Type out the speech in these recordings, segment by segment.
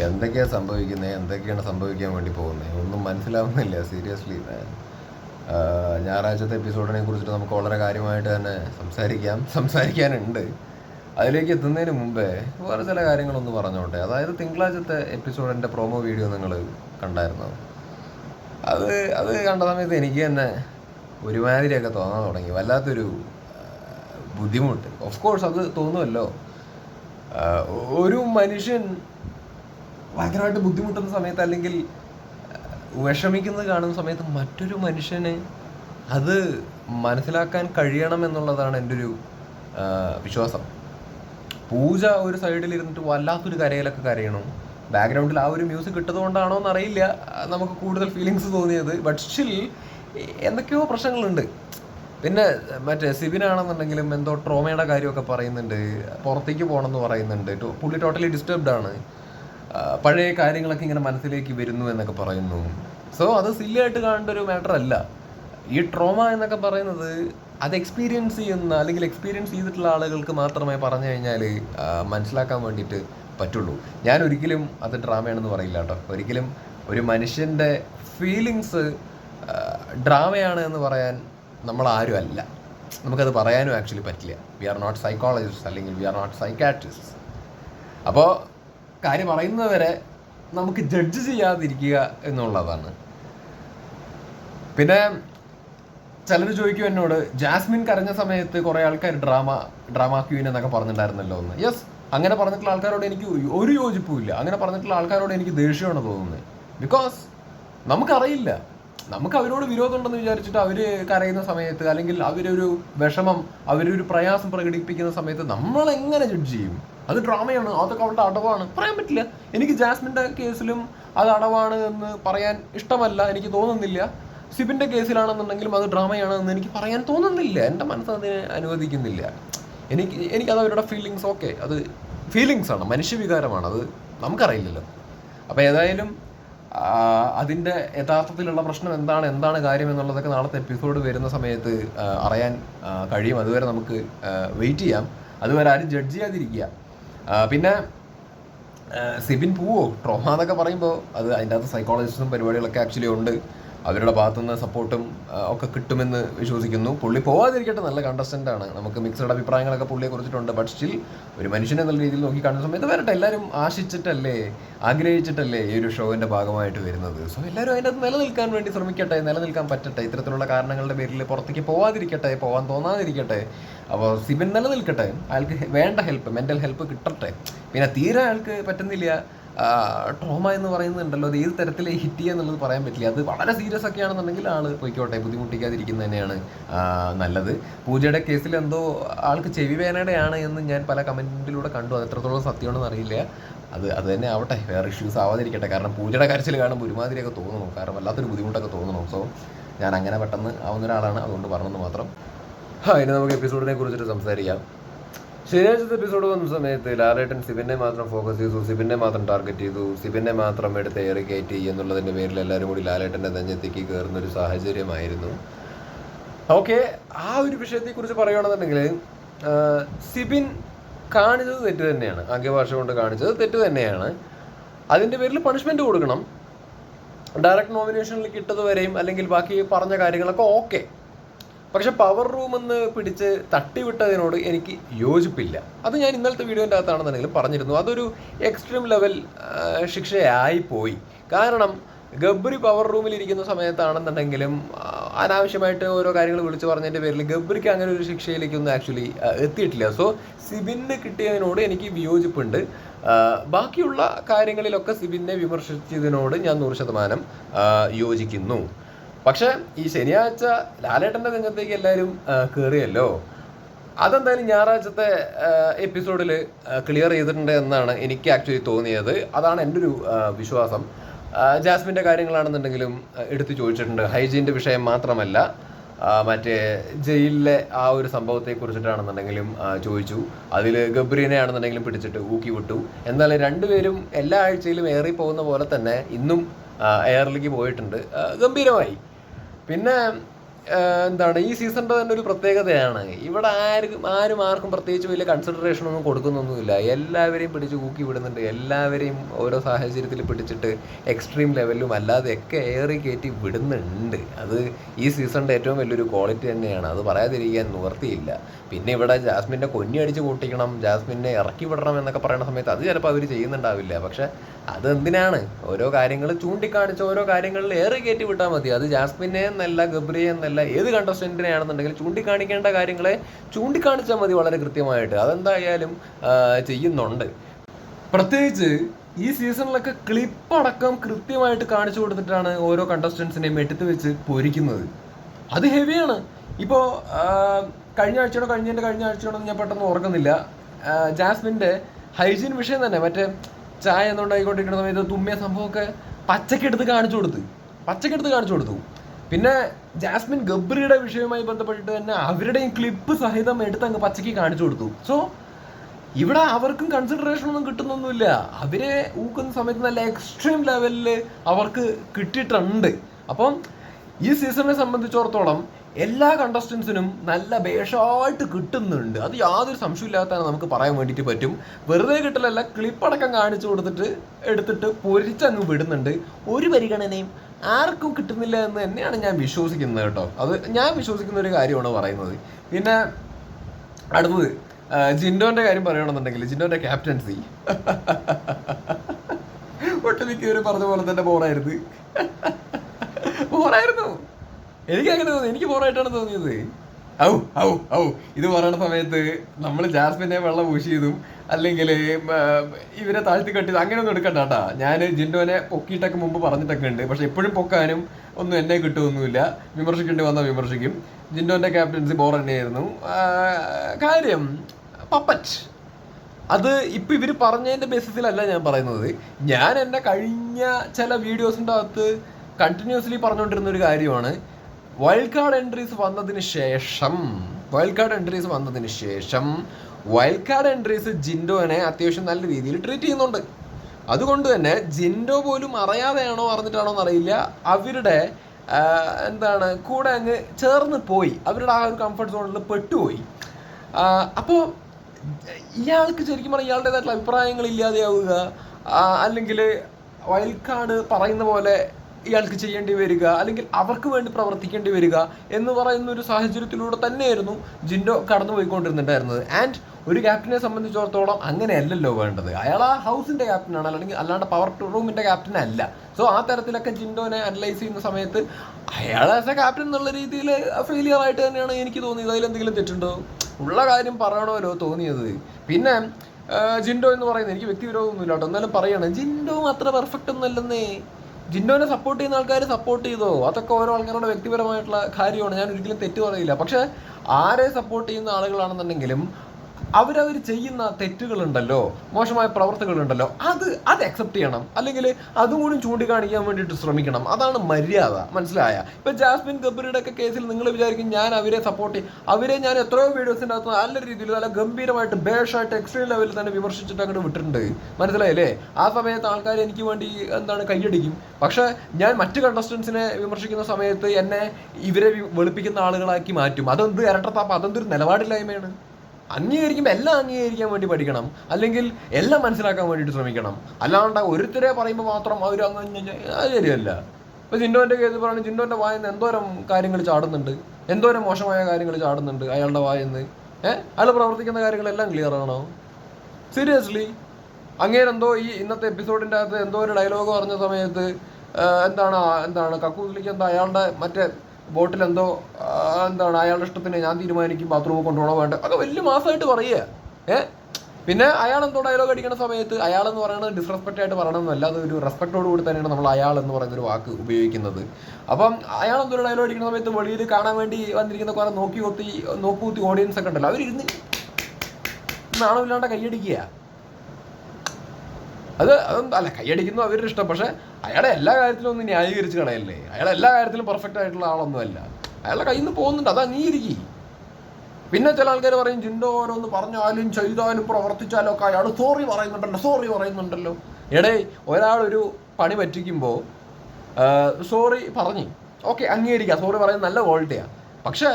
എന്തൊക്കെയാണ് സംഭവിക്കുന്നത് എന്തൊക്കെയാണ് സംഭവിക്കാൻ വേണ്ടി പോകുന്നത് ഒന്നും മനസ്സിലാവുന്നില്ല സീരിയസ്ലി ഞായറാഴ്ചത്തെ എപ്പിസോഡിനെ കുറിച്ചിട്ട് നമുക്ക് വളരെ കാര്യമായിട്ട് തന്നെ സംസാരിക്കാം സംസാരിക്കാനുണ്ട്. അതിലേക്ക് എത്തുന്നതിന് മുമ്പേ വേറെ ചില കാര്യങ്ങളൊന്ന് പറഞ്ഞോട്ടെ. അതായത് തിങ്കളാഴ്ചത്തെ എപ്പിസോഡിന്റെ പ്രൊമോ വീഡിയോ നിങ്ങൾ കണ്ടായിരുന്നു? അത് അത് കണ്ട സമയത്ത് എനിക്ക് തന്നെ ഒരുമാതിരിയൊക്കെ തോന്നാൻ തുടങ്ങി. വല്ലാത്തൊരു ബുദ്ധിമുട്ട്. ഓഫ് കോഴ്സ് അത് തോന്നുമല്ലോ ഒരു മനുഷ്യൻ ഭയങ്കരമായിട്ട് ബുദ്ധിമുട്ടുന്ന സമയത്ത് അല്ലെങ്കിൽ വിഷമിക്കുന്നത് കാണുന്ന സമയത്ത് മറ്റൊരു മനുഷ്യന് അത് മനസ്സിലാക്കാൻ കഴിയണം എന്നുള്ളതാണ് എന്റെ ഒരു വിശ്വാസം. പൂജ ഒരു സൈഡിൽ ഇരുന്നിട്ട് വല്ലാത്തൊരു കരയിലൊക്കെ കരയണം. ബാക്ക്ഗ്രൗണ്ടിൽ ആ ഒരു മ്യൂസിക് കിട്ടതുകൊണ്ടാണോ എന്നറിയില്ല. നമുക്ക് കൂടുതൽ ഫീലിങ്സ് തോന്നിയത്. ബട്ട് സ്റ്റിൽ എന്തൊക്കെയോ പ്രശ്നങ്ങളുണ്ട്. പിന്നെ മറ്റേ സിബിനാണെന്നുണ്ടെങ്കിലും എന്തോ ട്രോമയുടെ കാര്യമൊക്കെ പറയുന്നുണ്ട്. പുറത്തേക്ക് പോകണമെന്ന് പറയുന്നുണ്ട്. പുള്ളി ടോട്ടലി ഡിസ്റ്റർബ്ഡ് ആണ്. പഴയ കാര്യങ്ങളൊക്കെ ഇങ്ങനെ മനസ്സിലേക്ക് വരുന്നു എന്നൊക്കെ പറയുന്നു. സോ അത് സില്ലായിട്ട് കാണേണ്ട ഒരു മാറ്റർ അല്ല. ഈ ട്രോമ എന്നൊക്കെ പറയുന്നത് അത് എക്സ്പീരിയൻസ് ചെയ്യുന്ന അല്ലെങ്കിൽ എക്സ്പീരിയൻസ് ചെയ്തിട്ടുള്ള ആളുകൾക്ക് മാത്രമേ പറഞ്ഞു കഴിഞ്ഞാൽ മനസ്സിലാക്കാൻ വേണ്ടിയിട്ട് പറ്റുള്ളൂ. ഞാൻ ഒരിക്കലും അത് ഡ്രാമയാണെന്ന് പറയില്ല കേട്ടോ. ഒരിക്കലും ഒരു മനുഷ്യന്റെ ഫീലിങ്സ് ഡ്രാമയാണ് എന്ന് പറയാൻ നമ്മൾ ആരും അല്ല. നമുക്കത് പറയാനും ആക്ച്വലി പറ്റില്ല. വി ആർ നോട്ട് സൈക്കോളജിസ്റ്റ് അല്ലെങ്കിൽ വി ആർ നോട്ട് സൈക്കാട്രിസ്റ്റ് അപ്പോൾ കാര്യം പറയുന്നവരെ നമുക്ക് ജഡ്ജ് ചെയ്യാതിരിക്കുക എന്നുള്ളതാണ്. പിന്നെ ചിലർ ചോദിക്കും എന്നോട് ജാസ്മിൻ കരഞ്ഞ സമയത്ത് കുറേ ആൾക്കാർ ഡ്രാമ ഡ്രാമ ക്വീൻ എന്നൊക്കെ പറഞ്ഞിട്ടുണ്ടായിരുന്നല്ലോ എന്ന്. യെസ് അങ്ങനെ പറഞ്ഞിട്ടുള്ള ആൾക്കാരോട് എനിക്ക് ഒരു യോജിപ്പും ഇല്ല. അങ്ങനെ പറഞ്ഞിട്ടുള്ള ആൾക്കാരോട് എനിക്ക് ദേഷ്യമാണ് തോന്നുന്നത്. ബിക്കോസ് നമുക്കറിയില്ല. നമുക്ക് അവരോട് വിരോധമുണ്ടെന്ന് വിചാരിച്ചിട്ട് അവർ കരയുന്ന സമയത്ത് അല്ലെങ്കിൽ അവരൊരു വിഷമം അവരൊരു പ്രയാസം പ്രകടിപ്പിക്കുന്ന സമയത്ത് നമ്മൾ എങ്ങനെ ജഡ്ജ് ചെയ്യും? അത് ഡ്രാമയാണ് അതൊക്കെ അവളുടെ അടവാണ്. പറയാൻ പറ്റില്ല. എനിക്ക് ജാസ്മിന്റെ കേസിലും അത് അടവാണ് എന്ന് പറയാൻ ഇഷ്ടമല്ല. എനിക്ക് തോന്നുന്നില്ല. സിബിന്റെ കേസിലാണെന്നുണ്ടെങ്കിലും അത് ഡ്രാമയാണ് എന്ന് എനിക്ക് പറയാൻ തോന്നുന്നില്ല. എന്റെ മനസ്സ് അതിനെ അനുവദിക്കുന്നില്ല. എനിക്ക് എനിക്കത് അവരുടെ ഫീലിങ്സ് ഓക്കെ അത് ഫീലിങ്സ് ആണ്. മനുഷ്യവികാരമാണ്. അത് നമുക്കറിയില്ലല്ലോ. അപ്പോൾ ഏതായാലും അതിന്റെ യഥാർത്ഥത്തിലുള്ള പ്രശ്നം എന്താണ് എന്താണ് കാര്യം എന്നുള്ളതൊക്കെ നാളത്തെ എപ്പിസോഡ് വരുന്ന സമയത്ത് അറിയാൻ കഴിയും. അതുവരെ നമുക്ക് വെയിറ്റ് ചെയ്യാം. അതുവരെ ആരും ജഡ്ജ് ചെയ്യാതിരിക്കുക. പിന്നെ സിബിൻ പോവോ? ട്രോമ എന്നൊക്കെ പറയുമ്പോൾ അത് അതിന്റെ അകത്ത് സൈക്കോളജിസ്റ്റും പരിപാടികളൊക്കെ ആക്ച്വലി ഉണ്ട്. അവരുടെ ഭാഗത്തുനിന്ന് സപ്പോർട്ടും ഒക്കെ കിട്ടുമെന്ന് വിശ്വസിക്കുന്നു. പുള്ളി പോവാതിരിക്കട്ടെ നല്ല കണ്ടസ്റ്റന്റ് ആണ്. നമുക്ക് മിക്സഡ് അഭിപ്രായങ്ങളൊക്കെ പുള്ളിയെ കുറിച്ചിട്ടുണ്ട്. ബട്ട് സ്റ്റിൽ ഒരു മനുഷ്യനെ നല്ല രീതിയിൽ നോക്കി കാണുന്ന സമയത്ത് വരട്ടെ എല്ലാവരും ആശിച്ചിട്ടല്ലേ ആഗ്രഹിച്ചിട്ടല്ലേ ഈ ഒരു ഷോവിന്റെ ഭാഗമായിട്ട് വരുന്നത്? സോ എല്ലാവരും അതിനകത്ത് നിലനിൽക്കാൻ വേണ്ടി ശ്രമിക്കട്ടെ നിലനിൽക്കാൻ പറ്റട്ടെ. ഇത്തരത്തിലുള്ള കാരണങ്ങളുടെ പേരിൽ പുറത്തേക്ക് പോവാതിരിക്കട്ടെ പോവാൻ തോന്നാതിരിക്കട്ടെ. അപ്പോൾ സിബിൻ നിലനിൽക്കട്ടെ. അയാൾക്ക് വേണ്ട ഹെൽപ്പ് മെന്റൽ ഹെൽപ്പ് കിട്ടട്ടെ. പിന്നെ തീരെ അയാൾക്ക് പറ്റുന്നില്ല. ട്രോമ എന്ന് പറയുന്നുണ്ടല്ലോ അത് ഏത് തരത്തിൽ ഹിറ്റ് ചെയ്യുക എന്നുള്ളത് പറയാൻ പറ്റില്ല. അത് വളരെ സീരിയസ് ഒക്കെ ആണെന്നുണ്ടെങ്കിൽ ആൾ പോയിക്കോട്ടെ ബുദ്ധിമുട്ടിക്കാതിരിക്കുന്നത് തന്നെയാണ് നല്ലത്. പൂജയുടെ കേസിൽ എന്തോ ആൾക്ക് ചെവി വേനയുടെയാണ് എന്ന് ഞാൻ പല കമന്റിലൂടെ കണ്ടു. അത് എത്രത്തോളം സത്യമാണെന്ന് അറിയില്ല. അത് അത് തന്നെ ആവട്ടെ വേറെ ഇഷ്യൂസ് ആവാതിരിക്കട്ടെ. കാരണം പൂജയുടെ കാര്യത്തിൽ കാണുമ്പോൾ ഒരുമാതിരിയൊക്കെ തോന്നുന്നു കാരണം വല്ലാത്തൊരു ബുദ്ധിമുട്ടൊക്കെ തോന്നുന്നു സോ ഞാൻ അങ്ങനെ പെട്ടെന്ന് ആവുന്ന ഒരാളാണ്. അതുകൊണ്ട് പറഞ്ഞെന്ന് മാത്രം. ഇനി നമുക്ക് എപ്പിസോഡിനെ കുറിച്ചിട്ട് സംസാരിക്കാം. ശനിയാഴ്ചത്തെ എപ്പിസോഡ് വന്ന സമയത്ത് ലാലേട്ടൻ സിബിനെ മാത്രം ഫോക്കസ് ചെയ്തു സിബിനെ മാത്രം ടാർഗറ്റ് ചെയ്തു സിബിനെ മാത്രം എടുത്ത് ഏറി കയറ്റി എന്നുള്ളതിന്റെ പേരിൽ എല്ലാവരും കൂടി ലാലേട്ടന്റെ നെഞ്ഞത്തേക്ക് കയറുന്ന ഒരു സാഹചര്യമായിരുന്നു. ഓക്കെ ആ ഒരു വിഷയത്തെക്കുറിച്ച് പറയുകയാണെന്നുണ്ടെങ്കിൽ ആ, സിബിൻ കാണിച്ചത് തെറ്റ് തന്നെയാണ്. ആംഗ്യഭാഷ കൊണ്ട് കാണിച്ചത് തെറ്റ് തന്നെയാണ്. അതിന്റെ പേരിൽ പണിഷ്മെന്റ് കൊടുക്കണം. ഡയറക്റ്റ് നോമിനേഷനിൽ കിട്ടത് വരെയും അല്ലെങ്കിൽ ബാക്കി പറഞ്ഞ കാര്യങ്ങളൊക്കെ ഓക്കെ പക്ഷെ പവർ റൂം എന്ന് പിടിച്ച് തട്ടിവിട്ടതിനോട് എനിക്ക് യോജിപ്പില്ല. അത് ഞാൻ ഇന്നലത്തെ വീഡിയോന്റെ അകത്താണെന്നുണ്ടെങ്കിലും പറഞ്ഞിരുന്നു. അതൊരു എക്സ്ട്രീം ലെവൽ ശിക്ഷയായി പോയി. കാരണം ഗബ്രി പവർ റൂമിൽ ഇരിക്കുന്ന സമയത്താണെന്നുണ്ടെങ്കിലും അനാവശ്യമായിട്ട് ഓരോ കാര്യങ്ങൾ വിളിച്ചു പറഞ്ഞതിന്റെ പേരിൽ ഗബ്രിക്ക് അങ്ങനെ ഒരു ശിക്ഷയിലേക്കൊന്നും ആക്ച്വലി എത്തിയിട്ടില്ല. സോ സിബിന് കിട്ടിയതിനോട് എനിക്ക് വിയോജിപ്പുണ്ട്. ബാക്കിയുള്ള കാര്യങ്ങളിലൊക്കെ സിബിനെ വിമർശിച്ചതിനോട് ഞാൻ നൂറ് ശതമാനം യോജിക്കുന്നു. പക്ഷെ ഈ ശനിയാഴ്ച ലാലേട്ടന്റെ രംഗത്തേക്ക് എല്ലാവരും കയറിയല്ലോ അതെന്തായാലും ഞായറാഴ്ചത്തെ എപ്പിസോഡിൽ ക്ലിയർ ചെയ്തിട്ടുണ്ട് എന്നാണ് എനിക്ക് ആക്ച്വലി തോന്നിയത്. അതാണ് എന്റെ ഒരു വിശ്വാസം. ജാസ്മിന്റെ കാര്യങ്ങളാണെന്നുണ്ടെങ്കിലും എടുത്തു ചോദിച്ചിട്ടുണ്ട്. ഹൈജീന്റെ വിഷയം മാത്രമല്ല മറ്റേ ജയിലിലെ ആ ഒരു സംഭവത്തെ കുറിച്ചിട്ടാണെന്നുണ്ടെങ്കിലും ചോദിച്ചു. അതിൽ ഗബ്രീനെ ആണെന്നുണ്ടെങ്കിലും പിടിച്ചിട്ട് ഊക്കി വിട്ടു. എന്നാലും രണ്ടുപേരും എല്ലാ ആഴ്ചയിലും ഏറി പോകുന്ന പോലെ തന്നെ ഇന്നും എയറിലേക്ക് പോയിട്ടുണ്ട്. ഗംഭീരമായി. പിന്നെ എന്താണ് ഈ സീസണിന്റെ തന്നെ ഒരു പ്രത്യേകതയാണ്. ഇവിടെ ആർക്കും ആരും ആർക്കും പ്രത്യേകിച്ച് വലിയ കൺസിഡറേഷൻ ഒന്നും കൊടുക്കുന്നൊന്നുമില്ല. എല്ലാവരെയും പിടിച്ച് കൂക്കി വിടുന്നുണ്ട്. എല്ലാവരെയും ഓരോ സാഹചര്യത്തിൽ പിടിച്ചിട്ട് എക്സ്ട്രീം ലെവലിലും അല്ലാതെയൊക്കെ ഏറി കയറ്റി വിടുന്നുണ്ട്. അത് ഈ സീസണിന്റെ ഏറ്റവും വലിയൊരു ക്വാളിറ്റി തന്നെയാണ്. അത് പറയാതിരിക്കാൻ നിവർത്തിയില്ല പിന്നെ ഇവിടെ ജാസ്മിന്റെ കൊന്നി അടിച്ച് കൂട്ടിക്കണം ജാസ്മിനെ ഇറക്കി വിടണം എന്നൊക്കെ പറയുന്ന സമയത്ത് അത് ചിലപ്പോൾ അവർ ചെയ്യുന്നുണ്ടാവില്ല. പക്ഷെ അത് എന്തിനാണ് ഓരോ കാര്യങ്ങൾ ചൂണ്ടിക്കാണിച്ച് ഓരോ കാര്യങ്ങളിൽ ഏറെ കയറ്റി വിട്ടാൽ മതി. അത് ജാസ്മിനെ എന്നല്ല ഗബ്രിയെ ഏത് കണ്ടസ്റ്റന്റിനെ ആണെന്നുണ്ടെങ്കിൽ ചൂണ്ടിക്കാണിക്കേണ്ട കാര്യങ്ങളെ ചൂണ്ടിക്കാണിച്ചാൽ മതി വളരെ കൃത്യമായിട്ട്. അതെന്തായാലും ചെയ്യുന്നുണ്ട്. പ്രത്യേകിച്ച് ഈ സീസണിലൊക്കെ ക്ലിപ്പ് അടക്കം കൃത്യമായിട്ട് കാണിച്ചു കൊടുത്തിട്ടാണ് ഓരോ കണ്ടസ്റ്റൻസിനെയും എടുത്തു വെച്ച് പൊരിക്കുന്നത്. അത് ഹെവിയാണ് ഇപ്പോൾ കഴിഞ്ഞ ആഴ്ചയോടെ കഴിഞ്ഞതിന്റെ കഴിഞ്ഞ ആഴ്ചയോടൊന്നും ഞാൻ പെട്ടെന്ന് ഓർക്കുന്നില്ല. ജാസ്മിന്റെ ഹൈജീൻ വിഷയം തന്നെ. മറ്റേ ചായ എന്നുണ്ടായിക്കൊണ്ടിരിക്കുന്ന സമയത്ത് തുമ്മിയ സംഭവമൊക്കെ പച്ചക്കെടുത്ത് കാണിച്ചു കൊടുത്ത്. പച്ചക്കെടുത്ത് കാണിച്ചു കൊടുത്തു. പിന്നെ ജാസ്മിൻ ഗബ്രിയുടെ വിഷയവുമായി ബന്ധപ്പെട്ടിട്ട് തന്നെ അവരുടെയും ക്ലിപ്പ് സഹിതം എടുത്ത് അങ്ങ് പച്ചയ്ക്ക് കാണിച്ചു കൊടുത്തു. സോ ഇവിടെ അവർക്കും കൺസിഡറേഷൻ ഒന്നും കിട്ടുന്നൊന്നുമില്ല. അവരെ ഊക്കുന്ന സമയത്ത് നല്ല എക്സ്ട്രീം ലെവലിൽ അവർക്ക് കിട്ടിയിട്ടുണ്ട്. അപ്പം ഈ സീസണിനെ സംബന്ധിച്ചിടത്തോളം എല്ലാ കണ്ടസ്റ്റൻസിനും നല്ല ഭേഷമായിട്ട് കിട്ടുന്നുണ്ട്. അത് യാതൊരു സംശയമില്ലാത്തതാണ് നമുക്ക് പറയാൻ വേണ്ടിയിട്ട് പറ്റും. വെറുതെ കിട്ടലല്ല ക്ലിപ്പടക്കം കാണിച്ചു കൊടുത്തിട്ട് എടുത്തിട്ട് പൊരിച്ചങ്ങ് വിടുന്നുണ്ട്. ഒരു പരിഗണനയും ആർക്കും കിട്ടുന്നില്ല എന്ന് തന്നെയാണ് ഞാൻ വിശ്വസിക്കുന്നത് കേട്ടോ. അത് ഞാൻ വിശ്വസിക്കുന്ന ഒരു കാര്യമാണ് പറയുന്നത്. പിന്നെ അടുത്തത് ജിൻഡോന്റെ കാര്യം പറയണമെന്നുണ്ടെങ്കിൽ ജിൻഡോന്റെ ക്യാപ്റ്റൻസി. ഒട്ടുമിക്കവര് പറഞ്ഞ പോലെ തന്നെ ബോറായിരുന്നു. ബോറായിരുന്നു. എനിക്ക് അങ്ങനെ തോന്നി. എനിക്ക് ബോറായിട്ടാണ് തോന്നിയത്. ഔ ഔ ഔ. ഇത് പറയുന്ന സമയത്ത് നമ്മൾ ജാസ്മിനെ വെള്ളം ഊശിയതും അല്ലെങ്കിൽ ഇവരെ താഴ്ത്തി കെട്ടിയത് അങ്ങനെയൊന്നും എടുക്കണ്ട കേട്ടാ ഞാൻ ജിൻഡോനെ പൊക്കിയിട്ടൊക്കെ മുമ്പ് പറഞ്ഞിട്ടൊക്കെ ഉണ്ട്. പക്ഷെ എപ്പോഴും പൊക്കാനും ഒന്നും എന്നെ കിട്ടുമൊന്നുമില്ല വിമർശിക്കേണ്ടി വന്നാൽ വിമർശിക്കും. ജിൻഡോന്റെ ക്യാപ്റ്റൻസി ബോർ തന്നെയായിരുന്നു കാര്യം പപ്പറ്റ് അത് ഇപ്പൊ ഇവർ പറഞ്ഞതിന്റെ ബേസിസിലല്ല ഞാൻ പറയുന്നത്. ഞാൻ എന്നെ കഴിഞ്ഞ ചില വീഡിയോസിന്റെ അകത്ത് കണ്ടിന്യൂസ്ലി പറഞ്ഞുകൊണ്ടിരുന്ന ഒരു കാര്യമാണ്. വൈൽഡ് കാർഡ് എൻട്രീസ് വന്നതിന് ശേഷം വൈൽഡ് കാർഡ് എൻട്രീസ് വന്നതിന് ശേഷം വൈൽഡ് കാർഡ് എൻട്രീസ് ജിൻഡോനെ അത്യാവശ്യം നല്ല രീതിയിൽ ട്രീറ്റ് ചെയ്യുന്നുണ്ട്. അതുകൊണ്ട് തന്നെ ജിൻഡോ പോലും അറിയാതെയാണോ അറിഞ്ഞിട്ടാണോ എന്നറിയില്ല. അവരുടെ എന്താണ് കൂടെ അങ്ങ് ചേർന്ന് പോയി. അവരുടെ ആ ഒരു കംഫർട്ട് സോണിൽ പെട്ടുപോയി. അപ്പോൾ ഇയാൾക്ക് ശരിക്കും പറഞ്ഞാൽ ഇയാളുടേതായിട്ടുള്ള അഭിപ്രായങ്ങൾ ഇല്ലാതെയാവുക അല്ലെങ്കിൽ വൈൽഡ് കാർഡ് പറയുന്ന പോലെ ഇയാൾക്ക് ചെയ്യേണ്ടി വരിക അല്ലെങ്കിൽ അവർക്ക് വേണ്ടി പ്രവർത്തിക്കേണ്ടി വരിക എന്ന് പറയുന്ന ഒരു സാഹചര്യത്തിലൂടെ തന്നെയായിരുന്നു ജിൻഡോ കടന്നു പോയിക്കൊണ്ടിരുന്നുണ്ടായിരുന്നത് ആൻഡ് ഒരു ക്യാപ്റ്റനെ സംബന്ധിച്ചിടത്തോളം അങ്ങനെയല്ലല്ലോ വേണ്ടത്. അയാൾ ആ ഹൗസിന്റെ ക്യാപ്റ്റനാണ് അല്ലെങ്കിൽ അല്ലാണ്ട് പവർ റൂമിന്റെ ക്യാപ്റ്റൻ അല്ല. സോ ആ തരത്തിലൊക്കെ ജിൻഡോനെ അനലൈസ് ചെയ്യുന്ന സമയത്ത് അയാൾ ആസ് എ ക്യാപ്റ്റൻ എന്നുള്ള രീതിയിൽ ഫെയിലിയർ ആയിട്ട് തന്നെയാണ് എനിക്ക് തോന്നിയത്. അതിലെന്തെങ്കിലും തെറ്റുണ്ടോ? ഉള്ള കാര്യം പറയണമല്ലോ തോന്നിയത്. പിന്നെ ജിൻഡോ എന്ന് പറയുന്നത് എനിക്ക് വ്യക്തിവിരോധമൊന്നുമില്ല കേട്ടോ. എന്നാലും പറയണം ജിൻഡോ അത്ര പെർഫെക്റ്റ് ഒന്നല്ലെന്നേ ജിൻഡോനെ സപ്പോർട്ട് ചെയ്യുന്ന ആൾക്കാർ സപ്പോർട്ട് ചെയ്തോ? അതൊക്കെ ഓരോ ആൾക്കാരുടെ വ്യക്തിപരമായിട്ടുള്ള കാര്യമാണ്. ഞാൻ ഒരിക്കലും തെറ്റ് പറയില്ല. പക്ഷെ ആരെ സപ്പോർട്ട് ചെയ്യുന്ന ആളുകളാണെന്നുണ്ടെങ്കിലും അവരവർ ചെയ്യുന്ന തെറ്റുകളുണ്ടല്ലോ മോശമായ പ്രവർത്തികളുണ്ടല്ലോ അത് അത് അക്സെപ്റ്റ് ചെയ്യണം. അല്ലെങ്കിൽ അതും കൂടി ചൂണ്ടിക്കാണിക്കാൻ വേണ്ടിയിട്ട് ശ്രമിക്കണം. അതാണ് മര്യാദ. മനസ്സിലായ? ഇപ്പൊ ജാസ്മിൻ ഗബ്രിയുടെ ഒക്കെ കേസിൽ നിങ്ങൾ വിചാരിക്കും ഞാൻ അവരെ സപ്പോർട്ട് ചെയ്യും. അവരെ ഞാൻ എത്രയോ വീഡിയോസിന്റെ അകത്ത് നല്ല രീതിയിൽ നല്ല ഗംഭീരമായിട്ട് ബേഷായിട്ട് എക്സ്ട്രീം ലെവലിൽ തന്നെ വിമർശിച്ചിട്ട് അങ്ങോട്ട് വിട്ടിട്ടുണ്ട്. മനസ്സിലായില്ലേ? ആ സമയത്ത് ആൾക്കാർ എനിക്ക് വേണ്ടി എന്താണ് കൈയടിക്കും പക്ഷേ ഞാൻ മറ്റ് കണ്ടസ്റ്റൻസിനെ വിമർശിക്കുന്ന സമയത്ത് എന്നെ ഇവരെ വെളുപ്പിക്കുന്ന ആളുകളാക്കി മാറ്റും. അതെന്ത് ഇരട്ടത്താപ്പ്? അതെന്തൊരു നിലപാടില്ലായ്മയാണ്? അംഗീകരിക്കുമ്പോൾ എല്ലാം അംഗീകരിക്കാൻ വേണ്ടി പഠിക്കണം. അല്ലെങ്കിൽ എല്ലാം മനസ്സിലാക്കാൻ വേണ്ടിയിട്ട് ശ്രമിക്കണം. അല്ലാണ്ട് ഒരുത്തരെ പറയുമ്പോൾ മാത്രം അവർ അങ്ങ് അത് ശരിയല്ല. ഇപ്പൊ ജിൻഡോന്റെ കേസ് പറയുന്നത് ജിൻഡോന്റെ വായന്ന് എന്തോരം കാര്യങ്ങൾ ചാടുന്നുണ്ട്? എന്തോരം മോശമായ കാര്യങ്ങൾ ചാടുന്നുണ്ട് അയാളുടെ വായന്ന്? ഏഹ് അയാൾ പ്രവർത്തിക്കുന്ന കാര്യങ്ങളെല്ലാം ക്ലിയർ ആണോ? സീരിയസ്ലി അങ്ങേരെന്തോ ഈ ഇന്നത്തെ എപ്പിസോഡിന്റെ അകത്ത് എന്തോ ഒരു ഡയലോഗ് പറഞ്ഞ സമയത്ത് എന്താണ് എന്താണ് കക്കൂസിലേക്ക് എന്താ അയാളുടെ മറ്റേ ആ, എന്താണ് അയാളുടെ ഇഷ്ടത്തിന് ഞാൻ തീരുമാനിക്കും ബാത്റൂമിൽ കൊണ്ടുപോകണോ വേണ്ട? ഒക്കെ വലിയ മാസമായിട്ട് പറയുക. ഏ? പിന്നെ അയാൾ എന്തോ ഡയലോഗ് അടിക്കുന്ന സമയത്ത് അയാൾ എന്ന് പറയുന്നത് ഡിസ്റെസ്പെക്റ്റ് ആയിട്ട് പറയണമെന്നല്ല അത് ഒരു റെസ്പെക്റ്റോട് കൂടി തന്നെയാണ് നമ്മൾ അയാൾ എന്ന് പറയുന്ന ഒരു വാക്ക് ഉപയോഗിക്കുന്നത്. അപ്പം അയാൾ എന്തോ ഡയലോഗ് അടിക്കുന്ന സമയത്ത് വെളിയിൽ കാണാൻ വേണ്ടി വന്നിരിക്കുന്ന കുറെ നോക്കി കൊത്തി നോക്കൂത്തി ഓഡിയൻസ് ഒക്കെ ഉണ്ടല്ലോ അവരിരുന്ന് നാണമില്ലാണ്ട് കൈയടിക്കുക. അത് അല്ല കൈയടിക്കുന്നു അവരുടെ ഇഷ്ടം. പക്ഷെ അയാളെ എല്ലാ കാര്യത്തിലും ഒന്ന് ന്യായീകരിച്ച് കളയല്ലേ? അയാൾ എല്ലാ കാര്യത്തിലും പെർഫെക്റ്റ് ആയിട്ടുള്ള ആളൊന്നുമല്ല. അയാളുടെ കയ്യിൽ നിന്ന് പോകുന്നുണ്ട് അത് അംഗീകരിക്കും. പിന്നെ ചില ആൾക്കാർ പറയും ജിൻഡോ ഓരോന്ന് പറഞ്ഞാലും ചെയ്താലും പ്രവർത്തിച്ചാലും ഒക്കെ അയാൾ സോറി പറയുന്നുണ്ടല്ലോ സോറി പറയുന്നുണ്ടല്ലോ. എടേ ഒരാൾ ഒരു പണി പറ്റിക്കുമ്പോൾ സോറി പറഞ്ഞു. ഓക്കെ അംഗീകരിക്കാം. സോറി പറയുന്നത് നല്ല ക്വാളിറ്റിയാണ് പക്ഷേ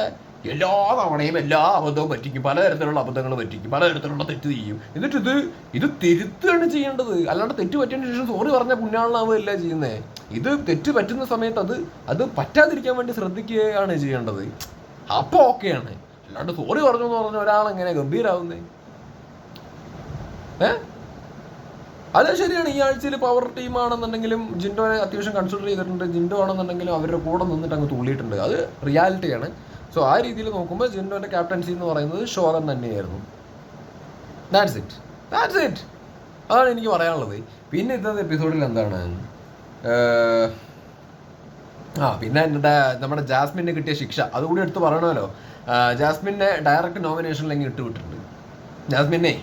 എല്ലാ തവണയും എല്ലാ അബദ്ധവും പറ്റിക്കും പലതരത്തിലുള്ള അബദ്ധങ്ങൾ പറ്റിക്കും പലതരത്തിലുള്ള തെറ്റ് ചെയ്യും. എന്നിട്ട് ഇത് ഇത് തിരുത്തുകയാണ് ചെയ്യേണ്ടത്. അല്ലാണ്ട് തെറ്റ് പറ്റിയതിന് ശേഷം സോറി പറഞ്ഞ പുണ്യാളനാവുകയല്ല ചെയ്യുന്നത് ഇത് തെറ്റ് പറ്റുന്ന സമയത്ത് അത് അത് പറ്റാതിരിക്കാൻ വേണ്ടി ശ്രദ്ധിക്കുകയാണ് ചെയ്യേണ്ടത്. അപ്പോൾ ഓക്കെയാണ്. അല്ലാണ്ട് സോറി പറഞ്ഞു എന്ന് പറഞ്ഞ ഒരാളെങ്ങനെ ഗംഭീരാവുന്നേ? ഏ? അത് ശരിയാണ്. ഈ ആഴ്ചയിൽ പവർ ടീമാണെന്നുണ്ടെങ്കിലും ജിൻഡോനെ അത്യാവശ്യം കൺസിഡർ ചെയ്തിട്ടുണ്ട്. ജിൻഡോ ആണെന്നുണ്ടെങ്കിലും അവരുടെ കൂടെ നിന്നിട്ട് അങ്ങ് തുള്ളിയിട്ടുണ്ട് അത് റിയാലിറ്റിയാണ് സോ ആ രീതിയിൽ നോക്കുമ്പോൾ ജിൻഡോന്റെ ക്യാപ്റ്റൻസി എന്ന് പറയുന്നത് ഷോറൻ തന്നെയായിരുന്നു. ദാറ്റ്സ് ഇറ്റ് ദാറ്റ്സ് ഇറ്റ് അതാണ് എനിക്ക് പറയാനുള്ളത്. പിന്നെ ഇന്നത്തെ എപ്പിസോഡിൽ എന്താണ്? ആ പിന്നെ എന്റെ നമ്മുടെ ജാസ്മിന് കിട്ടിയ ശിക്ഷ. അതുകൂടി എടുത്ത് പറയണമല്ലോ. ജാസ്മിനെ ഡയറക്റ്റ് നോമിനേഷനിലേക്ക് ഇട്ട് വിട്ടിട്ടുണ്ട്. ജാസ്മിനെ